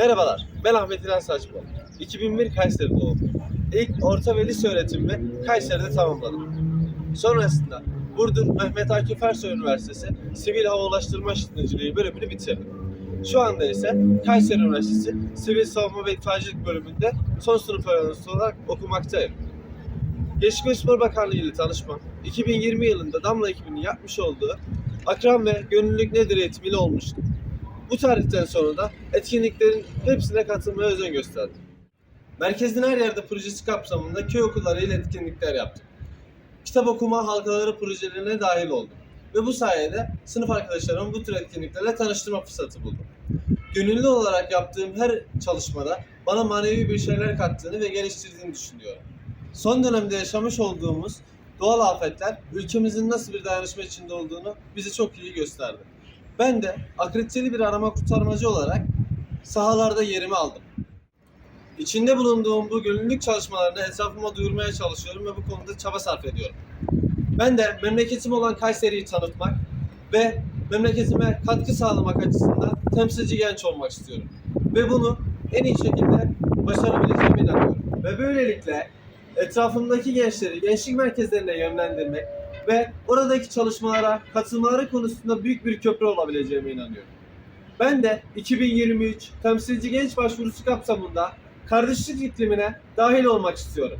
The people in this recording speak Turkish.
Merhabalar, ben Ahmet İlhan Saçma. 2001 Kayseri doğumluyum. İlk orta ve lise öğretimimi Kayseri'de tamamladım. Sonrasında Burdur Mehmet Akif Ersoy Üniversitesi Sivil Hava Ulaştırma İşletmeciliği bölümünü bitirdim. Şu anda ise Kayseri Üniversitesi Sivil Savunma ve İtfaiyecilik bölümünde son sınıf öğrencisi olarak okumaktayım. Gençlik ve Spor Bakanlığı ile tanışmam, 2020 yılında Damla ekibinin yapmış olduğu Akran ve Gönüllülük Nedir eğitimiyle olmuştu. Bu tarihten sonra da etkinliklerin hepsine katılmaya özen gösterdim. Merkezin her yerde projesi kapsamında köy okulları ile etkinlikler yaptık. Kitap okuma halkaları projelerine dahil oldum. Ve bu sayede sınıf arkadaşlarımı bu tür etkinliklerle tanıştırma fırsatı buldum. Gönüllü olarak yaptığım her çalışmada bana manevi bir şeyler kattığını ve geliştirdiğini düşünüyorum. Son dönemde yaşamış olduğumuz doğal afetler ülkemizin nasıl bir dayanışma içinde olduğunu bize çok iyi gösterdi. Ben de akrediteli bir arama kurtarmacı olarak sahalarda yerimi aldım. İçinde bulunduğum bu gönüllülük çalışmalarını etrafıma duyurmaya çalışıyorum ve bu konuda çaba sarf ediyorum. Ben de memleketim olan Kayseri'yi tanıtmak ve memleketime katkı sağlamak açısından temsilci genç olmak istiyorum. Ve bunu en iyi şekilde başarabileceğime inanıyorum. Ve böylelikle etrafımdaki gençleri gençlik merkezlerine yönlendirmek ve oradaki çalışmalara katılmaları konusunda büyük bir köprü olabileceğime inanıyorum. Ben de 2023 temsilci genç başvurusu kapsamında kardeşlik iklimine dahil olmak istiyorum.